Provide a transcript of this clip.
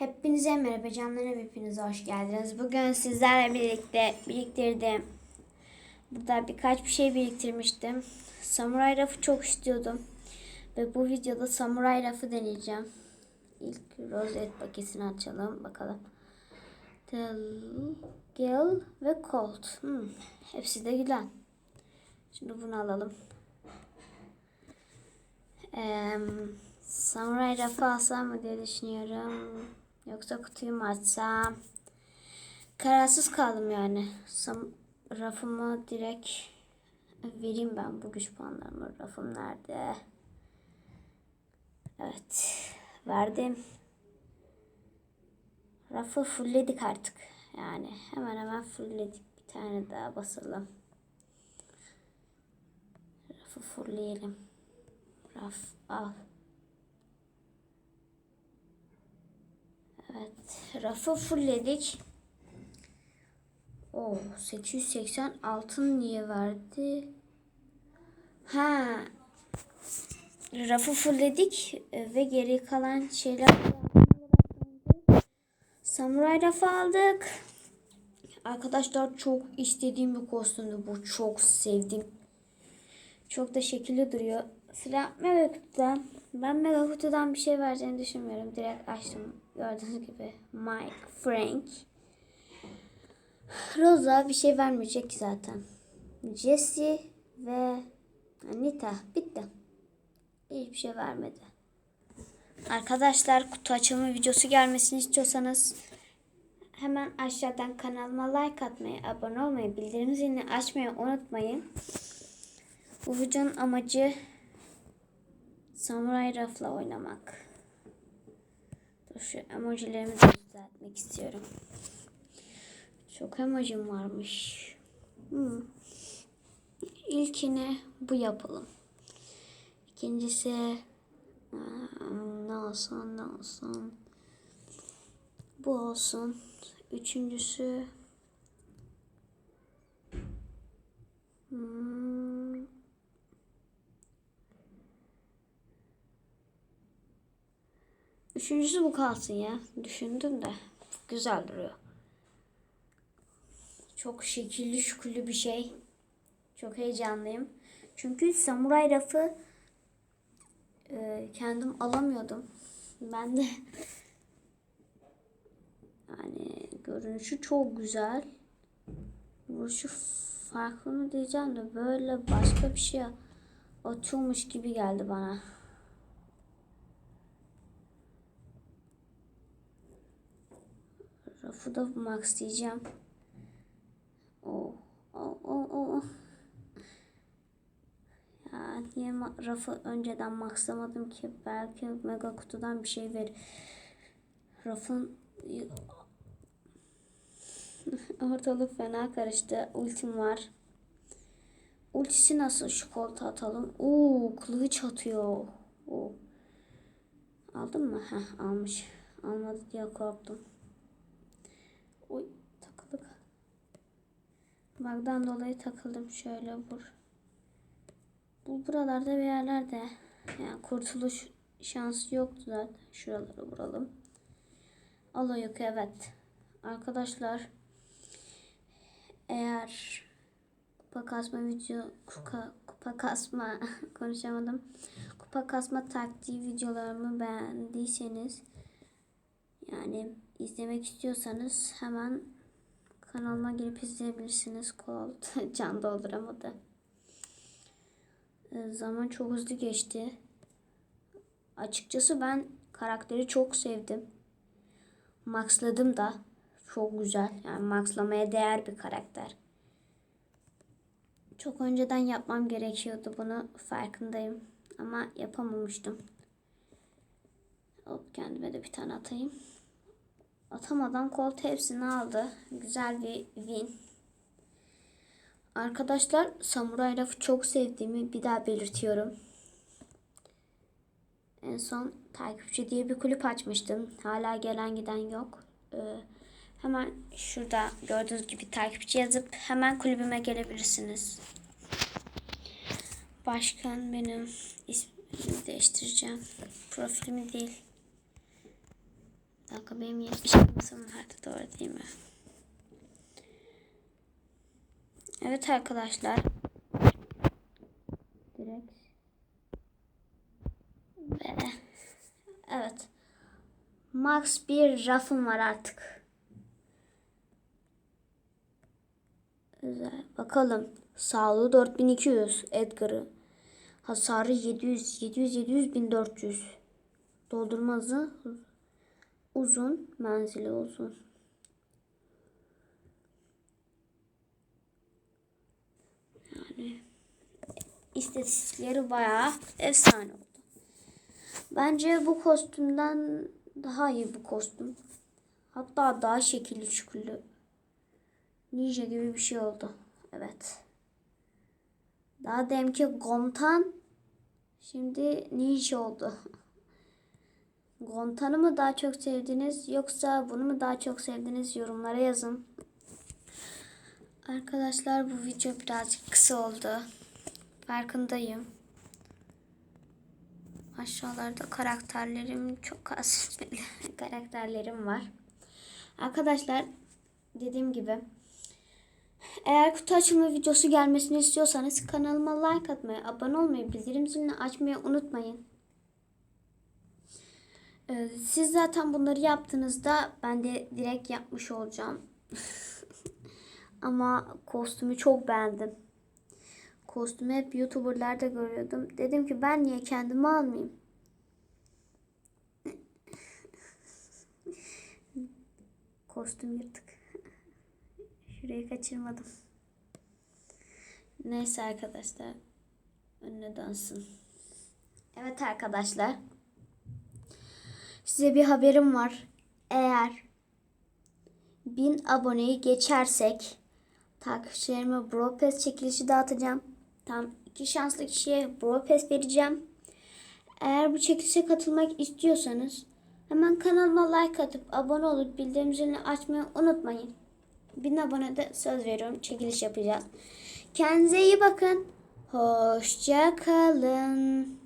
Hepinize merhaba canlarım hepiniz hoş geldiniz. Bugün sizlerle birlikte biriktirdim. Burada birkaç bir şey biriktirmiştim. Samuray rafı çok istiyordum. Ve bu videoda samuray rafı deneyeceğim. İlk rozet paketini açalım bakalım. Gel ve Colt. Hmm, hepsi de güzel. Şimdi bunu alalım. Eee Samuray rafı alsam mı diye düşünüyorum. Yoksa kutuyu mu açsam? Kararsız kaldım yani. Sam rafımı direkt vereyim ben bu güç puanlarımı. Rafım nerede? Evet. Verdim. Rafı fullledik artık. Yani hemen hemen fullledik. Bir tane daha basalım. Rafı fullleyelim. Raf al. Evet. Rafı fullledik. O 880 altın niye verdi? Ha. Rafı fullledik ve geri kalan şeyler Samuray rafı aldık. Arkadaşlar çok istediğim bir kostümdü bu. Çok sevdim. Çok da şekilli duruyor. Sıra Mega Kutu'dan. Ben Mega Kutu'dan bir şey vereceğini düşünmüyorum. Direkt açtım. Gördüğünüz gibi Mike, Frank. Rosa bir şey vermeyecek zaten. Jesse ve Anita. Bitti. Hiçbir şey vermedi. Arkadaşlar kutu açılımı videosu gelmesini istiyorsanız hemen aşağıdan kanalıma like atmayı, abone olmayı, bildirim zilini açmayı unutmayın. Bu videonun amacı Samuray Raf'la oynamak. Şu emojilerimi de düzeltmek istiyorum. Çok emojim varmış. Hmm. İlkine bu yapalım. İkincisi hmm, ne olsun ne olsun. Bu olsun. Üçüncüsü hmm, Üçüncüsü bu kalsın ya. Düşündüm de. Güzel duruyor. Çok şekilli şükürlü bir şey. Çok heyecanlıyım. Çünkü samuray rafı e, kendim alamıyordum. Ben de yani görünüşü çok güzel. Vuruşu farklı mı diyeceğim de böyle başka bir şey atıyormuş gibi geldi bana. Rafı da max diyeceğim. Oh, oh, oh, oh. Ya niye rafı önceden maxlamadım ki? Belki mega kutudan bir şey verir. Rafın ortalık fena karıştı. Ultim var. Ultisi nasıl? Şu koltuğa atalım. Oo, kılıç atıyor. Oo. Aldın mı? Heh, almış. Almadı diye korktum. Oy takıldık. Bug'dan dolayı takıldım. Şöyle vur. Bu buralarda bir yerlerde. Yani kurtuluş şansı yoktu zaten. Şuraları vuralım. Alo yok evet. Arkadaşlar eğer kupa kasma video kupa, kupa kasma konuşamadım. Kupa kasma taktiği videolarımı beğendiyseniz yani izlemek istiyorsanız hemen kanalıma girip izleyebilirsiniz. Kol can dolduramadı. Ee, Zaman çok hızlı geçti. Açıkçası ben karakteri çok sevdim. Maxladım da. Çok güzel. Yani maxlamaya değer bir karakter. Çok önceden yapmam gerekiyordu bunu. Farkındayım. Ama yapamamıştım. Hop kendime de bir tane atayım. Atamadan Colt hepsini aldı. Güzel bir win. Arkadaşlar Samuray Raf'ı çok sevdiğimi bir daha belirtiyorum. En son takipçi diye bir kulüp açmıştım. Hala gelen giden yok. Ee, hemen şurada gördüğünüz gibi takipçi yazıp hemen kulübüme gelebilirsiniz. Başkan benim ismimi değiştireceğim. Profilimi değil. Dakika benim 70 elmasım vardı doğru değil mi? Evet arkadaşlar. Direkt. Ve evet. Max bir rafım var artık. Güzel. Bakalım. Sağlığı 4200 Edgar'ı. Hasarı 700, 700, 700, 1400. Doldurma hızı uzun, menzili uzun. Yani istatistikleri bayağı efsane oldu. Bence bu kostümden daha iyi bu kostüm. Hatta daha şekilli şükürlü. Ninja gibi bir şey oldu. Evet. Daha demki Gontan şimdi ninja oldu. Gontan'ı mı daha çok sevdiniz yoksa bunu mu daha çok sevdiniz yorumlara yazın. Arkadaşlar bu video birazcık kısa oldu. Farkındayım. Aşağılarda karakterlerim çok az karakterlerim var. Arkadaşlar dediğim gibi eğer kutu açılma videosu gelmesini istiyorsanız kanalıma like atmayı, abone olmayı, bildirim zilini açmayı unutmayın. Ee, Siz zaten bunları yaptığınızda ben de direkt yapmış olacağım. Ama kostümü çok beğendim. Kostümü hep YouTuber'larda görüyordum. Dedim ki ben niye kendimi almayayım? Kostüm yırtık. Şurayı kaçırmadım. Neyse arkadaşlar. Önüne dönsün. Evet arkadaşlar. Size bir haberim var. Eğer 1000 aboneyi geçersek takipçilerime Bro Pass çekilişi dağıtacağım. Tam iki şanslı kişiye Bro Pass vereceğim. Eğer bu çekilişe katılmak istiyorsanız hemen kanalıma like atıp abone olup bildirim zilini açmayı unutmayın. 1000 abone de söz veriyorum çekiliş yapacağız. Kendinize iyi bakın. Hoşça kalın.